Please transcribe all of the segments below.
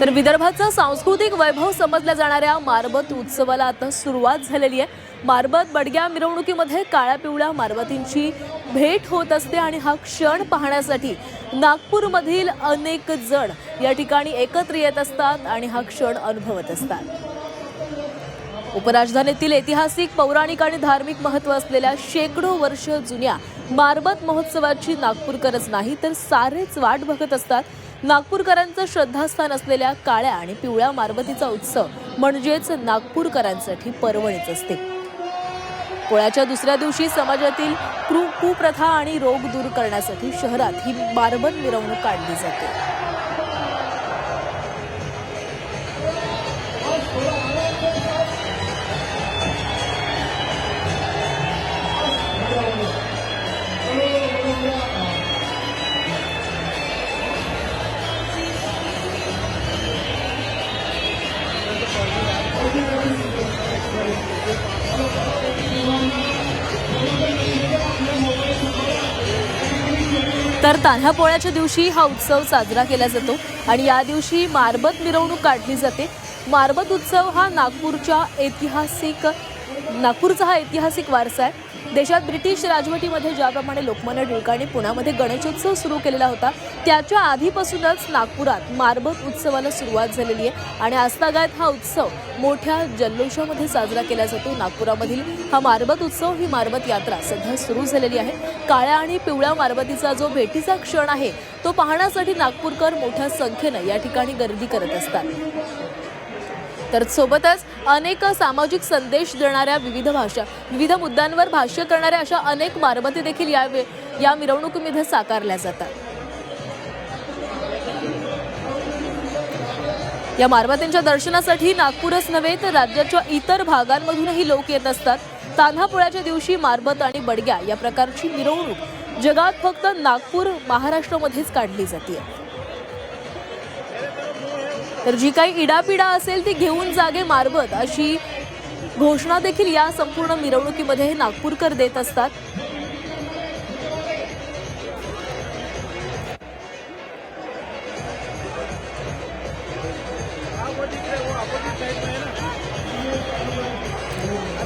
तर विदर्भाचा सांस्कृतिक वैभव समजल्या जाणाऱ्या मारबत उत्सवाला आता सुरुवात झालेली आहे. मारबत बडग्या मिरवणुकीमध्ये काळ्या पिवळ्या मारबतींची भेट होत असते आणि हा क्षण पाहण्यासाठी नागपूरमधील अनेक जण या ठिकाणी एकत्र येत असतात आणि हा क्षण अनुभवत असतात. उपराजधानीतील ऐतिहासिक पौराणिक आणि धार्मिक महत्त्व असलेल्या शेकडो वर्ष जुन्या मारबत महोत्सवाची नागपूरकरच नाही तर सारेच वाट बघत असतात. नागपूरकरांचं श्रद्धास्थान असलेल्या काळ्या आणि पिवळ्या मारबतीचा उत्सव म्हणजेच नागपूरकरांसाठी पर्वणीच असते. पोळ्याच्या दुसऱ्या दिवशी समाजातील कुप्रथा आणि रोग दूर करण्यासाठी शहरात ही मारबत मिरवणूक काढली जाते. तर तान्हा पोळ्याच्या दिवशी हा उत्सव साजरा केला जातो आणि या दिवशी मारबत मिरवणूक काढली जाते. मारबत उत्सव हा नागपूरच्या ऐतिहासिक नागपूरचा हा ऐतिहासिक वारसा आहे. देशात ब्रिटिश राजवटीमध्ये ज्याप्रमाणे लोकमान्य टिळकांनी पुण्यामध्ये गणेशोत्सव सुरू केलेला होता त्याच्या आधीपासूनच नागपुरात मारबत उत्सवाला सुरुवात झालेली आहे. आणि आजतागायत हा उत्सव मोठ्या जल्लोषामध्ये साजरा केला जातो. नागपुरामधील हा मारबत उत्सव ही मारबत यात्रा सध्या सुरू झालेली आहे. काळ्या आणि पिवळ्या मारबतीचा जो भेटीचा क्षण आहे तो पाहण्यासाठी नागपूरकर मोठ्या संख्येनं या ठिकाणी गर्दी करत असतात. तर सोबतच अनेक सामाजिक संदेश देणाऱ्या विविध भाषा विविध मुद्द्यांवर भाष्य करणाऱ्या अशा अनेक मारबती देखील या या मिरवणुकीमध्ये साकारल्या जातात. या मारबतींच्या दर्शनासाठी नागपूरच नव्हे तर राज्याच्या इतर भागांमधूनही लोक येत असतात. तान्हापुळ्याच्या दिवशी मारबत आणि बडग्या या प्रकारची मिरवणूक जगात फक्त नागपूर महाराष्ट्रामध्येच काढली जाते. तर जी काही इडापिडा असेल ती घेऊन जागे मारबत अशी घोषणा देखील या संपूर्ण मिरवणुकीमध्ये हे नागपूरकर देत असतात.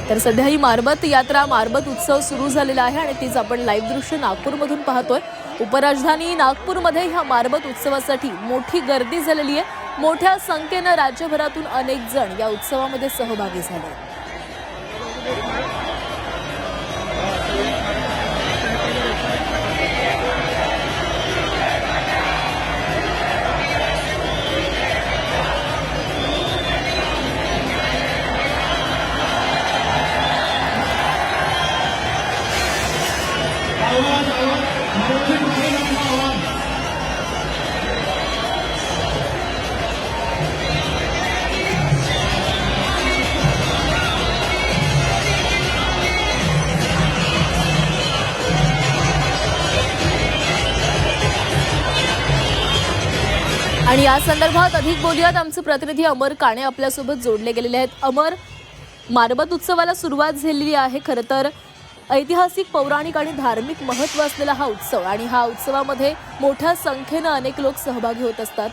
तर सध्या ही मारबत यात्रा मारबत उत्सव सुरू झालेला आहे आणि तीच आपण लाईव्ह दृश्य नागपूरमधून पाहतोय. उपराजधानी नागपूरमध्ये ह्या मारबत उत्सवासाठी मोठी गर्दी झालेली आहे. मोठ्या संख्येनं राज्यभरातून अनेक जण या उत्सवामध्ये सहभागी झाले. आणि या संदर्भात अधिक बोलूयात. आमचे प्रतिनिधी अमर काणे आपल्यासोबत जोडले गेलेले आहेत. अमर मारबत उत्सवाला सुरुवात झालेली आहे खरं तर. ऐतिहासिक पौराणिक आणि धार्मिक महत्त्व असलेला हा उत्सव आणि हा उत्सवामध्ये मोठ्या संख्येनं अनेक लोक सहभागी होत असतात.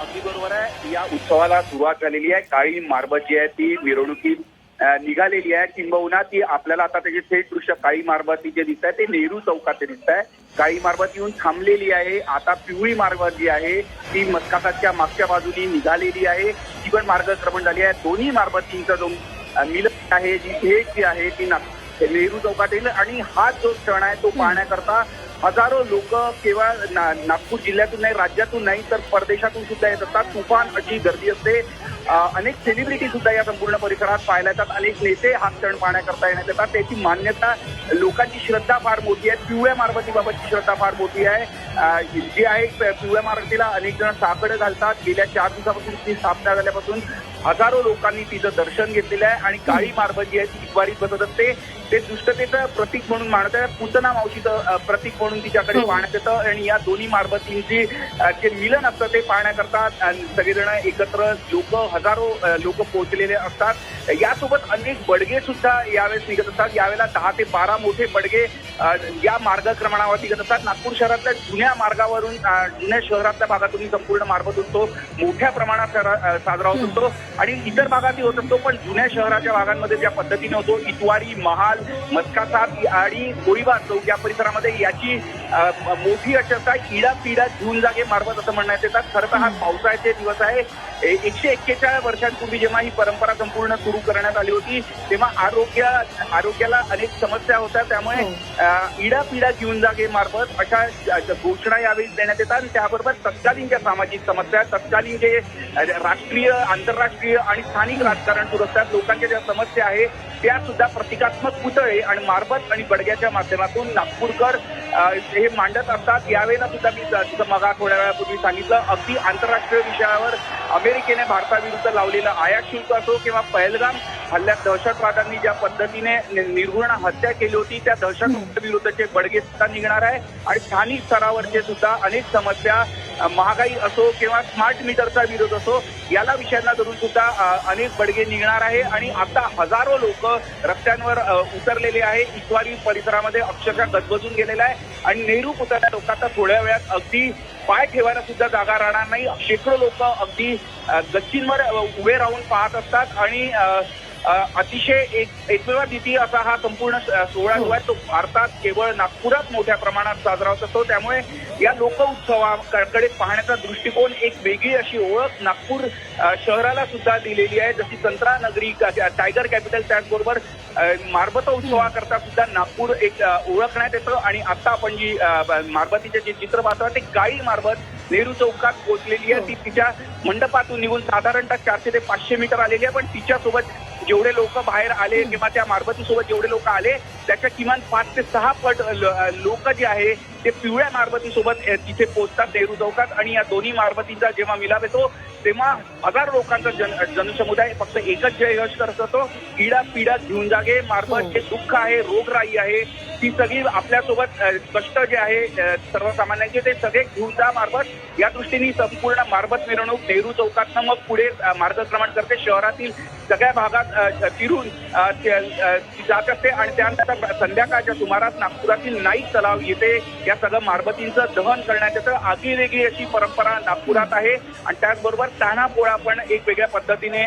अगदी बरोबर आहे. या उत्सवाला सुरुवात झालेली आहे. काळी मारबत जी आहे ती मिरवणुकीत निघालेली आहे. किंबहुना ती आपल्याला आता त्याचे थेट दृश्य काळी मारबत जे दिसत आहे ते नेहरू चौकात दिसत आहे काळी मारबत येऊन थांबलेली आहे. आता पिवळी मारबत जी आहे. ती मस्काटाच्या मागच्या बाजूनी निघालेली आहे. ती पण मार्गक्रमण झाली आहे. दोन्ही मारबतींचा जो मिलन आहे जी भेट जी आहे ती ना नेहरू चौकात येईल आणि हा जो क्षण आहे तो पाहण्याकरता हजारो लोक केवळ ना- नागपूर जिल्ह्यातून नाही राज्यातून नाही तर परदेशातून सुद्धा येत असतात. तुफान अशी गर्दी असते. अनेक सेलिब्रिटी सुद्धा या संपूर्ण परिसरात पाहायला येतात. अनेक नेते हा क्षण पाहण्याकरता येण्यात येतात. त्याची मान्यता लोकांची श्रद्धा फार मोठी आहे. पिवळ्या मारबतीबाबतची श्रद्धा फार मोठी आहे. जी आहे पिवळ्या मारबतीला अनेक जण साकडं घालतात. गेल्या चार दिवसापासून ती स्थापना झाल्यापासून हजारो लोकांनी तिचं दर्शन घेतलेलं आहे आणि काळी मारबत जी आहे ती इतवारीत बसत असते ते दुष्टतेचं प्रतीक म्हणून मानत आहे पुतना मावशीचं प्रतीक म्हणून तिच्याकडे हो. पाहण्यात येतं. आणि या दोन्ही मारबतींची जे मिलन असतं ते पाहण्याकरता सगळेजण एकत्र लोक हजारो लोक पोहोचलेले असतात. यासोबत अनेक बडगे सुद्धा यावेळेस निघत असतात. यावेळेला दहा ते बारा मोठे बडगे या मार्गक्रमणावर निघत असतात. नागपूर शहरातल्या जुन्या मार्गावरून जुन्या शहरातल्या भागातून संपूर्ण मार्ग उत्सव मोठ्या प्रमाणात साजरा होत असतो. आणि इतर भागातही होत असतो पण जुन्या शहराच्या भागांमध्ये ज्या पद्धतीने होतो इतवारी महाल मस्कासात आणि गोळीबार चौक या परिसरामध्ये याची मोठी अक्षरता इडा पिडा घेऊन जागे मार्फत असं म्हणण्यात येतात. खरं तर हा पावसाळ्याचे दिवस आहे. एकशे एक्केचाळीस वर्षांपूर्वी जेव्हा ही परंपरा संपूर्ण सुरू करण्यात आली होती तेव्हा आरोग्य आरोग्याला अनेक समस्या होत्या. त्यामुळे हो. इडा पिडा घेऊन जागे मार्फत अशा घोषणा यावेळी देण्यात येतात. आणि त्याबरोबर तत्कालीन ज्या सामाजिक समस्या तत्कालीन जे राष्ट्रीय आंतरराष्ट्रीय आणि स्थानिक राजकारण पुरस्कार लोकांच्या ज्या समस्या आहे त्या सुद्धा प्रतिकात्मक पुतळे आणि मारबत आणि बडग्याच्या माध्यमातून नागपूरकर हे मांडत असतात. यावेळेला सुद्धा मी तिथं मगा थोड्या वेळापूर्वी सांगितलं अगदी आंतरराष्ट्रीय विषयावर अमेरिकेने भारताविरुद्ध लावलेलं आयात शुल्क असो किंवा पहलगाम हल्ल्यात दहशतवाद्यांनी ज्या पद्धतीने निर्गुण निर्घृण हत्या केली होती त्या दहशतवाद विरुद्धचे बडगे सुद्धा निघणार आहे. आणि स्थानिक स्तरावरचे सुद्धा अनेक समस्या महागाई असो किंवा स्मार्ट मीटरचा विरोध असो याला विषयांना धरून सुद्धा अनेक बडगे निघणार आहे. आणि आता हजारो लोक रस्त्यांवर उतरलेले आहे. इतवारी परिसरामध्ये अक्षरशः गजबजून गेलेला आहे. आणि नेहरू पुतळ्या लोकांचा थोड्या वेळात अगदी पाय ठेवायला सुद्धा जागा राहणार नाही. शेकडो लोक अगदी गच्चींवर उभे राहून पाहत असतात. आणि अतिशय एक एकमेवाद्वितीय असा हा संपूर्ण सोहळा जो आहे तो भारतात केवळ नागपुरात मोठ्या प्रमाणात साजरा होत असतो. त्यामुळे या लोक उत्सवाकडे पाहण्याचा दृष्टिकोन एक वेगळी अशी ओळख नागपूर शहराला सुद्धा दिलेली आहे. जशी संत्रा नगरी टायगर कॅपिटल त्याचबरोबर मारबत उत्सवाकरता सुद्धा नागपूर एक ओळखण्यात येतं. आणि आता आपण जी मारबतीचे जे चित्र पाहतो ते काळी मारबत नेहरू चौकात पोहोचलेली आहे. ती तिच्या मंडपातून निघून साधारणतः चारशे ते पाचशे मीटर आलेली आहे. पण तिच्यासोबत जेवढे लोक बाहेर आले किंवा त्या मारबतीसोबत जेवढे लोक आले त्याच्या किमान पाच ते सहा पट लोक जे आहे ते पिवळ्या मारबतीसोबत तिथे पोहोचतात नेहरू चौकात आणि या दोन्ही मारबतींचा जेव्हा मिलाप येतो तेव्हा हजार लोकांचा जन जनसमुदाय फक्त एकच जय यश करत असतो पीडा पीडा घेऊन जागे. मारबत जे दुःख आहे रोगराई आहे. ती सगळी आपल्यासोबत कष्ट जे आहे सर्वसामान्यांचे ते सगळे घेऊन मार्फत या दृष्टीने संपूर्ण मार्बत मिरवणूक नेहरू चौकातनं मग पुढे मार्गक्रमण करते. शहरातील सगळ्या भागात फिरून जात असते. आणि त्यानंतर संध्याकाळच्या सुमारास नागपुरातील नाईक तलाव येथे या सगळं मारबतींचं दहन करण्यात येतं. आगीवेगळी अशी परंपरा नागपुरात आहे. आणि त्याचबरोबर तानापोळा पण एक वेगळ्या पद्धतीने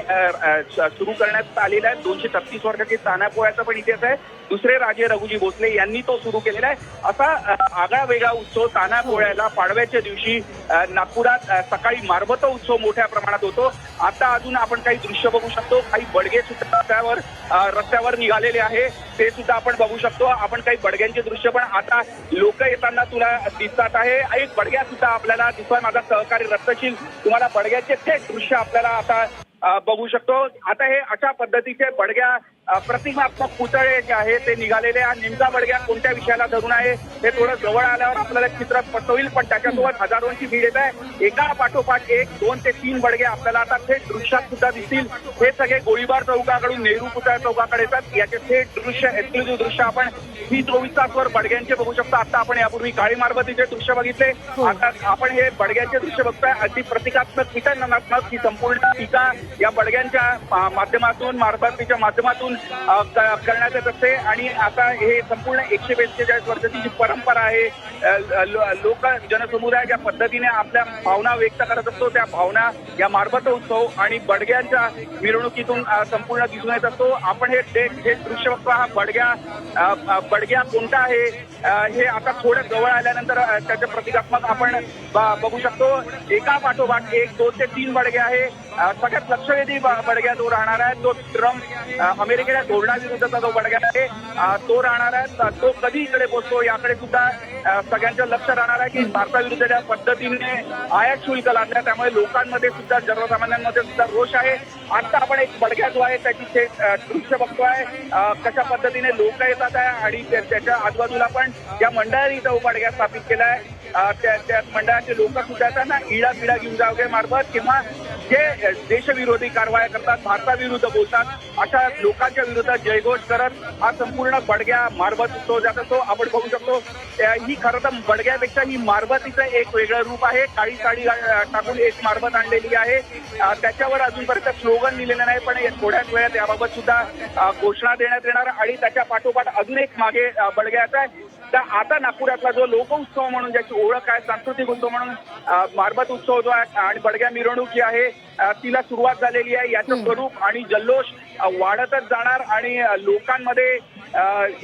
सुरू करण्यात आलेला आहे. दोनशे छत्तीस वर्षाची तानापोळ्याचा पण इतिहास आहे. दुसरे राजे रघुजी भोसले यांनी तो सुरू केलेला आहे. असा आगळा वेगळा उत्सव ताना पोळ्याला पाडव्याच्या दिवशी नागपुरात सकाळी मारबत उत्सव मोठ्या प्रमाणात होतो. आता अजून आपण काही दृश्य बघू शकतो. काही बडगे सुद्धा रस्त्यावर रस्त्यावर निघालेले आहे. ते सुद्धा आपण बघू शकतो. आपण काही बडग्यांचे दृश्य पण आता लोक येताना तुला दिसतात आहे. एक बडग्या सुद्धा आपल्याला दिसतोय माझा सहकारी रक्तशील तुम्हाला बडग्याचे थेट दृश्य आपल्याला आता बघू शकतो. आता हे अशा पद्धतीचे बडग्या प्रतिमात्मक पुतळे जे आहे ते निघालेले आणि नेमका बडग्या कोणत्या विषयाला धरून आहे हे थोडं जवळ आल्यावर आपल्याला चित्र स्पष्ट होईल पण त्याच्यासोबत हजारोंची भीड येत आहे. एका पाठोपाठ एक दोन ते तीन बडगे आपल्याला आता थेट दृश्यात सुद्धा दिसतील. हे सगळे गोळीबार चौकाकडून नेहरू पुतळ्या चौकाकडे येतात. याचे थेट दृश्य एक्सक्लुझिव्ह दृश्य आपण ही चोवीस तासवर बडग्यांचे बघू शकतो. आता आपण यापूर्वी काळी मारबतीचे दृश्य बघितले. आता आपण हे बडग्यांचे दृश्य बघतोय. अगदी प्रतिकात्मक विचारणात्मक ही संपूर्ण टीका या बडग्यांच्या माध्यमातून मारबतीच्या माध्यमातून करण्यात येत असते. आणि आता हे संपूर्ण एकशे बेचाळीस वर्षाची जी परंपरा आहे लोक जनसमुदाय ज्या पद्धतीने आपल्या भावना व्यक्त करत असतो त्या भावना या मारबत उत्सव आणि बडग्यांच्या मिरवणुकीतून संपूर्ण दिसून येत असतो. आपण हे हे दृश्य बघतो हा बडग्या बडग्या कोणता आहे? हे आता थोडं जवळ आल्यानंतर अ, त्याचे प्रतिकात्मक आपण बघू शकतो. एका पाठोपाठ एक दोन ते तीन बडगे आहे. सगळ्यात लक्षवेधी बडग्या जो राहणार आहे. तो ट्रम्प अमेरिकेच्या धोरणाविरुद्धचा जो बडग्या आहे तो राहणार आहे. तो कधी इकडे पोहोचतो याकडे सुद्धा सगळ्यांचं लक्ष राहणार आहे की भारताविरुद्ध ज्या पद्धतीने आयात शुल्क लादल्या. त्यामुळे लोकांमध्ये सुद्धा सर्वसामान्यांमध्ये सुद्धा रोष आहे. आता आपण एक बडग्या जो आहे त्याची थेट दृश्य बघतोय कशा पद्धतीने लोक येतात आहे आणि त्याच्या आजूबाजूला पण या मंडळाने इथं बडग्या स्थापित केला आहे. त्या त्या मंडळाचे लोक सुद्धा त्यांना ना इडा पिडा घेऊन जावगे मार्फत किंवा जे देशविरोधी कारवाया करतात भारताविरुद्ध बोलतात अशा लोकांच्या विरोधात जयघोष करत हा संपूर्ण बडग्या मारबत तो जात असतो. आपण बघू शकतो ही खरं तर बडग्यापेक्षा ही मारबतीचं एक वेगळं रूप आहे. काळी काळी टाकून एक मारबत आणलेली आहे. त्याच्यावर अजूनपर्यंत स्लोगन लिहिलेलं नाही पण थोड्याच वेळात याबाबत सुद्धा घोषणा देण्यात येणार आणि त्याच्या पाठोपाठ अजून एक मागे बडग्याचा आहे. तर आता नागपुरातला जो लोकोत्सव म्हणून ज्याची ओळख आहे सांस्कृतिक उत्सव म्हणून मारबत उत्सव जो आहे आणि बडग्या मिरवणूक जी आहे तिला सुरुवात झालेली आहे. याचं स्वरूप आणि जल्लोष वाढतच जाणार आणि लोकांमध्ये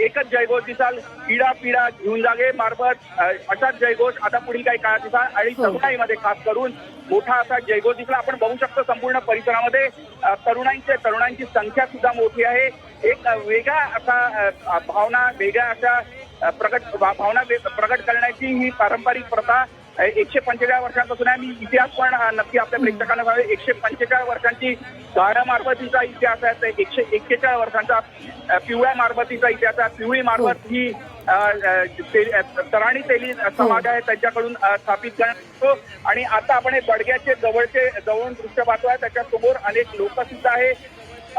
एकच जयघोष दिसाल पिढा पिढा घेऊन जागे मार्फत असाच जयघोष आता पुढील काही काळात दिसाल. आणि हो. तरुणाईमध्ये खास करून मोठा असा जयघोष दिसला. आपण बघू शकतो संपूर्ण परिसरामध्ये अ, तरुणांचे तरुणांची संख्या सुद्धा मोठी आहे. एक वेगळा असा भावना वेगळ्या अशा प्रकट भावना प्रकट करण्याची ही पारंपरिक प्रथा एकशे पंचेचाळीस वर्षांपासून आहे मी इतिहास पण नक्की आपल्या प्रेक्षकांना सांगेन एकशे पंचेचाळीस वर्षांची गाढा मारबतीचा इतिहास आहे. तर एकशे एक्केचाळीस वर्षांचा पिवळ्या मारबतीचा इतिहास आहे. पिवळी मारबत ही अ, अ, ते- अ, तराणी तेली समाज आहे. त्यांच्याकडून स्थापित करण्यात येतो. आणि आता आपण हे बडग्याचे जवळचे जवळून दृश्य पाहतोय. त्याच्यासमोर अनेक लोक सुद्धा आहे.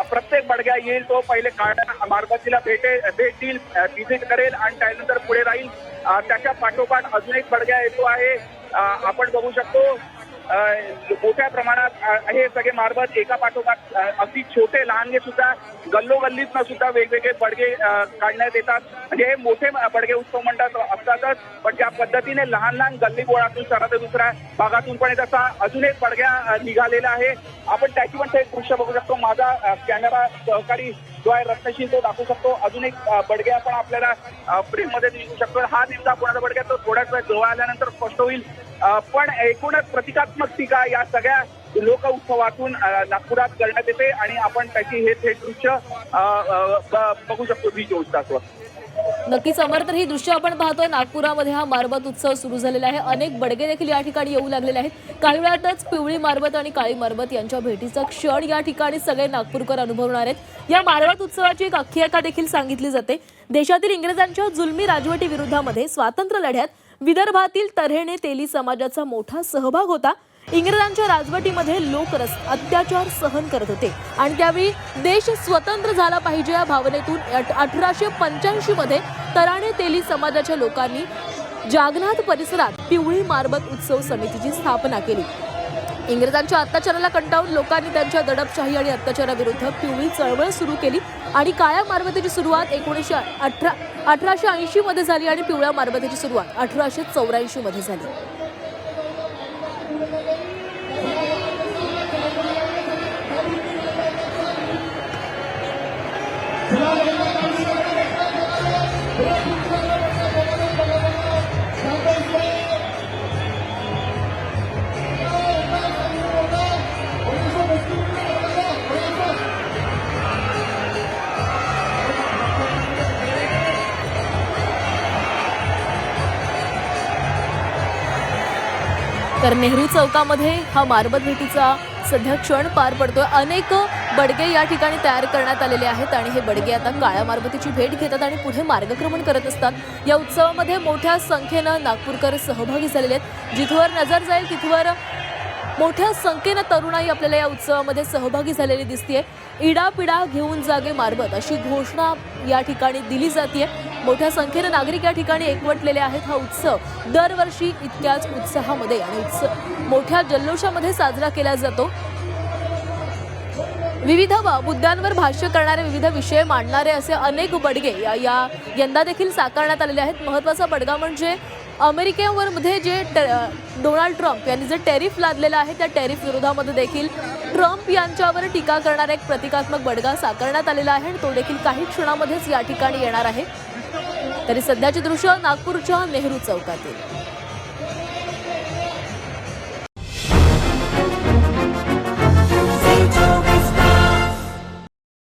प्रत्येक बडग्या येईल तो पहिले काळ्या मारबतीला भेटे भेट देईल व्हिजिट करेल आणि त्यानंतर पुढे राहील. त्याच्या पाठोपाठ अजून एक बडग्या येतो आहे. आपण बघू शकतो. मोठ्या प्रमाणात हे सगळे मारबत एका पाठोपाठ अगदी छोटे लहानगे सुद्धा गल्लोगल्लीतनं सुद्धा वेगवेगळे बडगे काढण्यात येतात. म्हणजे हे मोठे बडगे उत्सव म्हणतात असतातच. पण ज्या पद्धतीने लहान लहान गल्ली गोळातून शहरात दुसऱ्या भागातून पण तसा अजून एक बडग्या निघालेला आहे. आपण त्याची पण एक दृश्य बघू शकतो. माझा कॅमेरा सहकारी जो आहे रत्नशील तो दाखवू शकतो. अजून एक बडग्या पण आपल्याला फ्रेममध्ये दिसू शकतो. हा नेमका कोणाचा बडग्या तो थोड्याच वेळ जवळ आल्यानंतर स्पष्ट होईल. पण एकूणच प्रतिकात्मक टीका या सगळ्या लोक उत्सवातून नागपुरात करण्यात येते आणि आपण त्याची हे थेट दृश्य बघू शकतो वीस चोवीस तासवर. नक्कीच अमर तर ही दृश्य आपण पाहतोय नागपुरामध्ये हा मारबत उत्सव सुरू झालेला आहे. अनेक बडगे देखील या ठिकाणी येऊ लागलेले आहेत. काही वेळातच पिवळी मारबत आणि काळी मारबत यांच्या भेटीचा क्षण या ठिकाणी सगळे नागपूरकर अनुभवणार आहेत. या मारबत उत्सवाची एक आख्यायिका देखील सांगितली जाते. देशातील इंग्रजांच्या जुलमी राजवटी विरुद्धामध्ये स्वातंत्र्य लढ्यात विदर्भातील तऱ्हेने तेली समाजाचा मोठा सहभाग होता. इंग्रजांच्या राजवटीमध्ये लोक रस अत्याचार सहन करत होते. आणि त्यावेळी देश स्वतंत्र झाला पाहिजे या भावनेतून अठराशे पंच्याऐंशी मध्ये तराणे तेली समाजाच्या लोकांनी जागनाथ परिसरात पिवळी मारबत उत्सव समितीची स्थापना केली. इंग्रजांच्या अत्याचाराला कंटाळून लोकांनी त्यांच्या दडपशाही आणि अत्याचाराविरुद्ध पिवळी चळवळ सुरू केली आणि काळ्या मारबतीची सुरुवात एकोणीसशे अठरा अठराशे ऐंशी मध्ये झाली आणि पिवळ्या मारबतीची सुरुवात अठराशे चौऱ्याऐंशी मध्ये झाली. तर नेहरू चौकामध्ये हा मारबत भेटीचा सध्या क्षण पार पडतोय. अनेक बडगे या ठिकाणी तयार करण्यात आलेले आहेत आणि हे बडगे आता काळ्या मारबतीची भेट घेतात आणि पुढे मार्गक्रमण करत असतात. या उत्सवामध्ये मोठ्या संख्येनं नागपूरकर सहभागी झालेले आहेत. जिथवर नजर जाईल तिथवर मोठ्या संख्येनं तरुणाई आपल्याला या उत्सवामध्ये सहभागी झालेली दिसतीये. इडापिडा घेऊन जागे मारबत अशी घोषणा या ठिकाणी दिली जाते मोठ्या संख्येनं नागरिक या ठिकाणी एकवटलेले आहेत. हा उत्सव दरवर्षी इतक्याच उत्साहामध्ये आणि उत्सव मोठ्या जल्लोषामध्ये साजरा केला जातो. विविध मुद्द्यांवर भाष्य करणारे विविध विषय मांडणारे असे अनेक बडगे या या यंदा देखील साकारण्यात आलेले आहेत. महत्त्वाचा बडगा म्हणजे अमेरिकेवर मध्ये जे डोनाल्ड ट्रम्प यांनी जे टेरिफ लादलेलं आहे त्या टेरिफ विरोधामध्ये देखील ट्रम्प यांच्यावर टीका करणारा एक प्रतिकात्मक बडगा साकारण्यात आलेला आहे आणि तो देखील काही क्षणामध्येच या ठिकाणी येणार आहे. तरी सध्याचे दृश्य नागपूरच्या नेहरू चौकातील.